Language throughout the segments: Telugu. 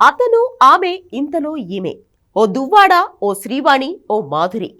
అతను ఆమె ఇంతలో ఈమె. ఓ దువ్వాడ ఓ శ్రీవాణి ఓ మాధురి.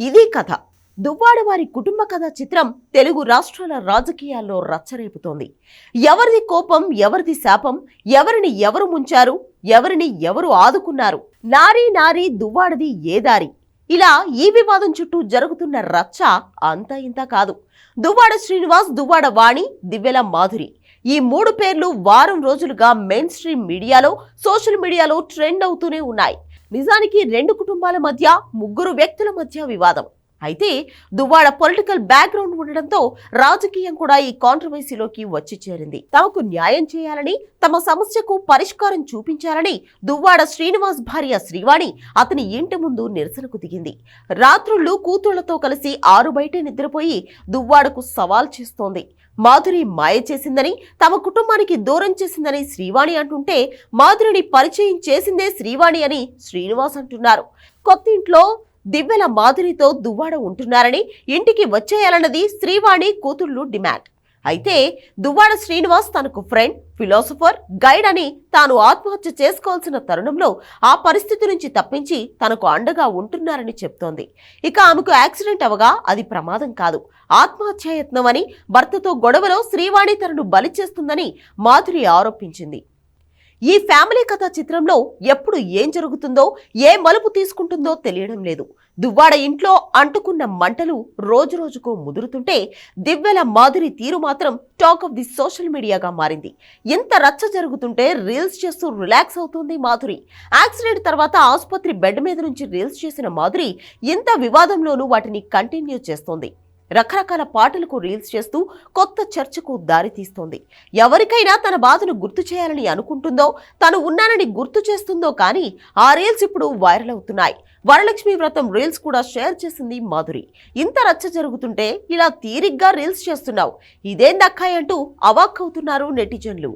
ఇది కథ. దువ్వాడ వారి కుటుంబ కథ చిత్రం తెలుగు రాష్ట్రాల రాజకీయాల్లో రచ్చరేపుతోంది. ఎవరిది కోపం ఎవరిది శాపం ఎవరిని ఎవరు ముంచారు ఎవరిని ఎవరు ఆదుకున్నారు? నారీ నారీ దువ్వాడది ఏ దారి? ఇలా ఈ వివాదం చుట్టూ జరుగుతున్న రచ్చ అంత ఇంత కాదు. దువ్వాడ శ్రీనివాస్ దువ్వాడ వాణి దివ్యల మాధురి. ఈ మూడు పేర్లు వారం రోజులుగా మెయిన్ స్ట్రీమ్ మీడియాలో సోషల్ మీడియాలో ట్రెండ్ అవుతూనే ఉన్నాయి. నిజానికి రెండు కుటుంబాల మధ్య ముగ్గురు వ్యక్తుల మధ్య వివాదం. అయితే దువ్వాడ పొలిటికల్ బ్యాక్గ్రౌండ్ ఉండడంతో రాజకీయం కూడా ఈ కాంట్రవర్సీలోకి వచ్చి చేరింది. తమకు న్యాయం చేయాలని తమ సమస్యకు పరిష్కారం చూపించాలని దువ్వాడ శ్రీనివాస్ భార్య శ్రీవాణి అతని ఇంటి ముందు నిరసనకు దిగింది. రాత్రుళ్ళు కూతుళ్ళతో కలిసి ఆరు బయట నిద్రపోయి దువ్వాడకు సవాల్ చేస్తోంది. మాధురి మాయ చేసిందని తమ కుటుంబానికి దూరం చేసిందని శ్రీవాణి అంటుంటే మాధురిని పరిచయం చేసిందే శ్రీవాణి అని శ్రీనివాస్ అంటున్నారు. కొత్త ఇంట్లో దివ్యల మాధురితో దువ్వాడ ఉంటున్నారని ఇంటికి వచ్చేయాలన్నది శ్రీవాణి కూతుళ్ళు డిమాండ్. అయితే దువ్వాడ శ్రీనివాస్ తనకు ఫ్రెండ్ ఫిలాసఫర్ గైడ్ అని తాను ఆత్మహత్య చేసుకోవాల్సిన తరుణంలో ఆ పరిస్థితి నుంచి తప్పించి తనకు అండగా ఉంటున్నారని చెప్తోంది. ఇక ఆమెకు యాక్సిడెంట్ అవగా అది ప్రమాదం కాదు. ఆత్మహత్యాయత్నం అని భర్తతో గొడవలో శ్రీవాణి తనను బలి చేస్తుందని మాధురి ఆరోపించింది. ఈ ఫ్యామిలీ కథ చిత్రంలో ఎప్పుడు ఏం జరుగుతుందో ఏ మలుపు తీసుకుంటుందో తెలియడం లేదు. దువ్వాడ ఇంట్లో అంటుకున్న మంటలు రోజురోజుకు ముదురుతుంటే దివ్వెల మాధురి తీరు మాత్రం టాక్ ఆఫ్ ది సోషల్ మీడియాగా మారింది. ఎంత రచ్చ జరుగుతుంటే రీల్స్ చేస్తూ రిలాక్స్ అవుతుంది మాధురి. యాక్సిడెంట్ తర్వాత ఆసుపత్రి బెడ్ మీద నుంచి రీల్స్ చేసిన మాధురి ఇంత వివాదంలోనూ వాటిని కంటిన్యూ చేస్తోంది. రకరకాల పాటలకు రీల్స్ చేస్తూ కొత్త చర్చకు దారితీస్తోంది ఎవరికైనా తన బాధను గుర్తు చేయాలని అనుకుంటుందో తను ఉన్నానని గుర్తు చేస్తుందో కానీ ఆ రీల్స్ ఇప్పుడు వైరల్ అవుతున్నాయి. వరలక్ష్మి వ్రతం రీల్స్ కూడా షేర్ చేసింది మాధురి. ఇంత రచ్చ జరుగుతుంటే ఇలా తీరిగ్గా రీల్స్ చేస్తున్నావు. ఇదేం దక్కాయంటూ అవాక్కవుతున్నారు నెటిజన్లు.